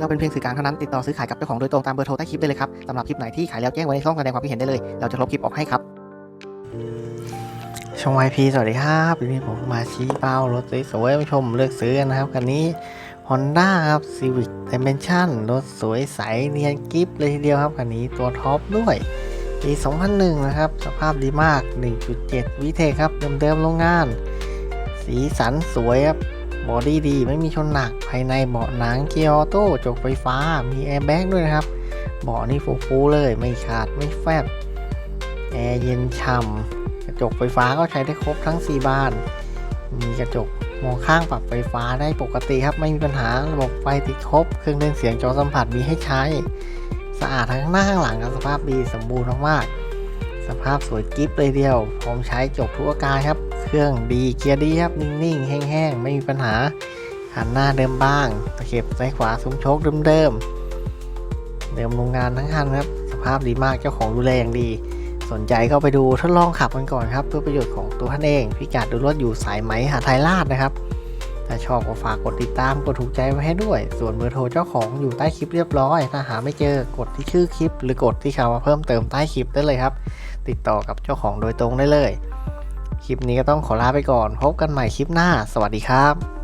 เราเป็นเพียงสื่อกลางเท่านั้นติดต่อซื้อขายกับเจ้าของโดยตรงตามเบอร์โทรใต้คลิปได้เลยครับสำหรับคลิปไหนที่ขายแล้วแจ้งไว้ในช่องแสดงความคิดเห็นได้เลย เราจะลบคลิปออกให้ครับช่องไอพีสวัสดีครับวันนี้ผมมาชี้เป้ารถสวยๆมาชมเลือกซื้อกันนะครับ คันนี้ Honda ครับ Civic Dimension รถสวยใสเนียนกิฟเลยทีเดียวครับ คันนี้ตัวท็อปด้วย ปี 2001 นะครับ สภาพดีมาก 1.7 วิเทครับ เดิมๆโรงงาน สีสันสวยครับ บอดี้ดี ไม่มีชนหนัก ภายในเบาะหนังเกียร์ออโต้จกไฟฟ้า มีแอร์แบ็กด้วยนะครับ เบาะนี่ฟูๆเลยไม่ขาดไม่แฟบ แอร์เย็นฉ่ำกระจกไฟฟ้าก็ใช้ได้ครบทั้ง 4 บาน มีกระจกมองข้างปรับไฟฟ้าได้ปกติครับ ไม่มีปัญหา ระบบไฟติดครบ เครื่องเล่นเสียงจอสัมผัสมีให้ใช้ สะอาดทั้งหน้าข้างหลังครับสภาพดีสมบูรณ์มากๆ สภาพสวยกิ๊บเลยเดียว พร้อมใช้จบทุกอาการครับ เครื่องดีเกียร์ดีครับนิ่งๆ แห้งๆ ไม่มีปัญหาหันหน้าเดิมบ้างตะเข็บซ้ายขวาซุ้มโชคเดิมๆ เดิมโรงงานทั้งคันครับ สภาพดีมากเจ้าของดูแลอย่างดี สนใจก็ไปดูทดลองขับกันก่อนครับ เพื่อประโยชน์ของตัวท่านเอง พิกัดดูรถอยู่สายไหมหาไทยลาดนะครับถ้าชอบก็ฝากกดติดตามกดถูกใจไว้ให้ด้วย ส่วนเบอร์โทรเจ้าของอยู่ใต้คลิปเรียบร้อย ถ้าหาไม่เจอกดที่ชื่อคลิป หรือกดที่คำว่าเพิ่มเติมใต้คลิปได้เลยครับ ติดต่อกับเจ้าของโดยตรงได้เลย คลิปนี้ก็ต้องขอลาไปก่อน พบกันใหม่คลิปหน้า สวัสดีครับ